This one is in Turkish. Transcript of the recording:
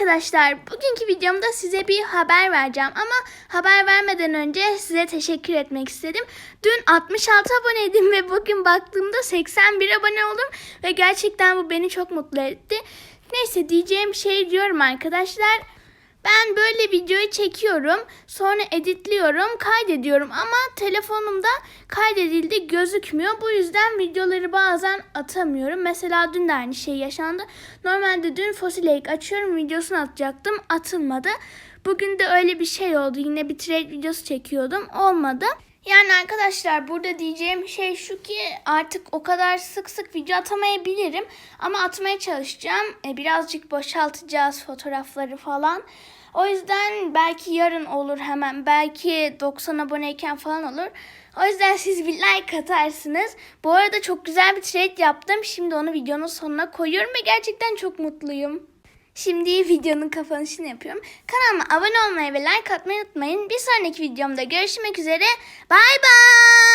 arkadaşlar. Bugünkü videomda size bir haber vereceğim ama haber vermeden önce size teşekkür etmek istedim. Dün 66 aboneydim ve bugün baktığımda 81 abone oldum ve gerçekten bu beni çok mutlu etti. Neyse diyeceğim şey diyorum arkadaşlar. Ben böyle videoyu çekiyorum, sonra editliyorum, kaydediyorum ama telefonumda kaydedildi gözükmüyor. Bu yüzden videoları bazen atamıyorum. Mesela dün de aynı şey yaşandı. Normalde dün Fossil Lake açıyorum videosunu atacaktım, atılmadı. Bugün de öyle bir şey oldu. Yine bir trade videosu çekiyordum, olmadı. Yani arkadaşlar burada diyeceğim şey şu ki artık o kadar sık sık video atamayabilirim ama atmaya çalışacağım. E, birazcık boşaltacağız fotoğrafları falan. O yüzden belki yarın olur hemen. Belki 90 aboneyken falan olur. O yüzden siz bir like atarsınız. Bu arada çok güzel bir trade yaptım. Şimdi onu videonun sonuna koyuyorum ve gerçekten çok mutluyum. Şimdi videonun kapanışını yapıyorum. Kanalıma abone olmayı ve like atmayı unutmayın. Bir sonraki videomda görüşmek üzere. Bay bay.